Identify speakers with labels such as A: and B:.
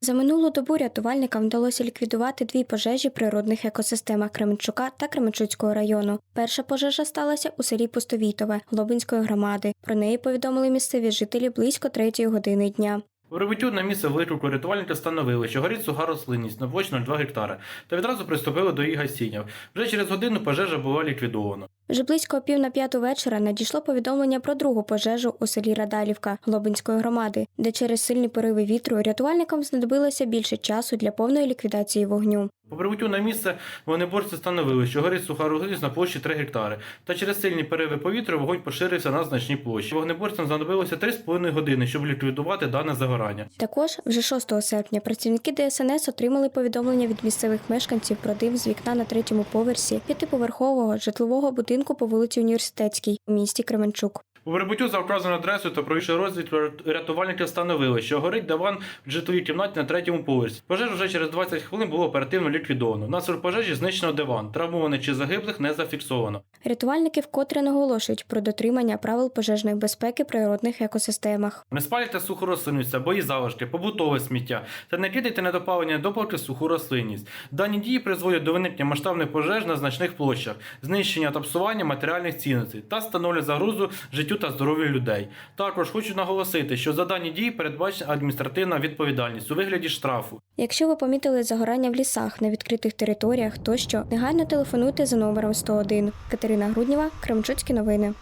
A: За минулу добу рятувальникам вдалося ліквідувати дві пожежі природних екосистемах Кременчука та Кременчуцького району. Перша пожежа сталася у селі Пустовітове Глобинської громади. Про неї повідомили місцеві жителі близько третьої години дня.
B: У прибуттю на місце виклику рятувальники встановили, що горить суха рослинність на площі 0,2 гектара, та відразу приступили до її гасіння. Вже через годину пожежа була ліквідована.
A: Вже близько о пів на п'яту вечора надійшло повідомлення про другу пожежу у селі Радалівка Глобинської громади, де через сильні пориви вітру рятувальникам знадобилося більше часу для повної ліквідації вогню.
B: По прибуттю на місце вогнеборці встановили, що горить суха рослинність на площі 3 гектари, та через сильні пориви повітря вогонь поширився на значній площі. Вогнеборцям знадобилося 3,5 години, щоб ліквідувати дане загорання.
A: Також вже 6 серпня працівники ДСНС отримали повідомлення від місцевих мешканців про дим з вікна на третьому поверсі п'ятиповерхового житлового будинку по вулиці Університетській у місті Кременчук.
B: У прибуттю за вказаною адресою та пройшли розвідку рятувальники встановили, що горить диван в житловій кімнаті на третьому поверсі. Пожежу вже через 20 хвилин було оперативно ліквідовано. Внаслідок пожежі знищено диван. Травмованих чи загиблих не зафіксовано.
A: Рятувальники вкотре наголошують про дотримання правил пожежної безпеки природних екосистемах.
B: Не спалюйте суху рослинність або її залишки, побутове сміття та не кидайте недопалення допалки суху рослинність. Дані дії призводять до виникнення масштабних пожеж на значних площах, знищення та псування матеріальних цінностей та становлять загрозу життю та здоров'ю людей. Також хочу наголосити, що за дані дії передбачена адміністративна відповідальність у вигляді штрафу.
A: Якщо ви помітили загорання в лісах на відкритих територіях, тощо негайно телефонуйте за номером 101. Катерина Груднєва, Кремчуцькі новини.